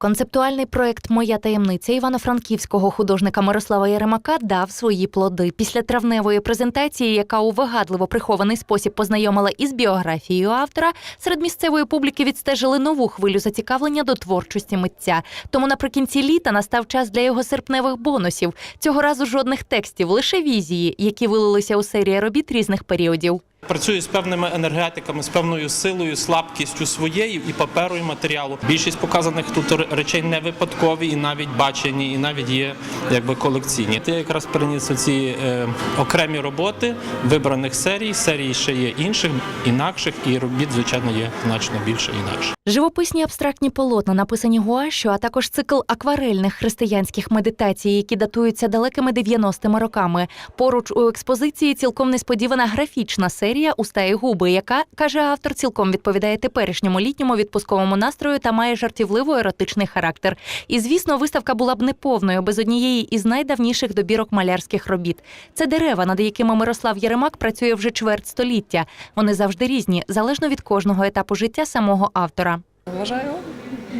Концептуальний проект Моя таємниця івано-франківського художника Мирослава Яремака дав свої плоди. Після травневої презентації, яка у вигадливо прихований спосіб познайомила із біографією автора, серед місцевої публіки відстежили нову хвилю зацікавлення до творчості митця. Тому наприкінці літа настав час для його серпневих бонусів. Цього разу жодних текстів, лише візії, які вилилися у серії робіт різних періодів. Працюю з певними енергетиками, з певною силою, слабкістю своєю і паперу, і матеріалу. Більшість показаних тут речей не випадкові і навіть бачені, і навіть є якби колекційні. Я якраз переніс ці е, окремі роботи вибраних серій. Серій ще є інших, інакших, і робіт, звичайно, є значно більше інакше. Живописні абстрактні полотна, написані гуашю, а також цикл акварельних християнських медитацій, які датуються далекими 90-ми роками. Поруч у експозиції цілком несподівана графічна серія Уста і губи, яка каже автор, цілком відповідає теперішньому літньому відпусковому настрою та має жартівливо еротичний характер. І звісно, виставка була б неповною без однієї із найдавніших добірок малярських робіт. Це дерева, над якими Мирослав Єремак працює вже чверть століття. Вони завжди різні, залежно від кожного етапу життя самого автора. Вважаю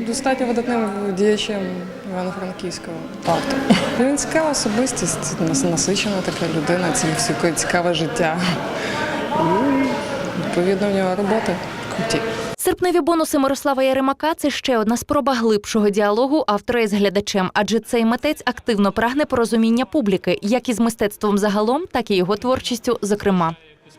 достатньо видатним діячем Івано-Франківського автора. Він цікава особистість, нас- насичена така людина, всі цікаве життя. І відповідно в нього роботи круті. Серпневі бонуси Мирослава Яремака це ще одна спроба глибшого діалогу автора із глядачем, адже цей митець активно прагне порозуміння публіки, як із мистецтвом загалом, так і його творчістю, зокрема.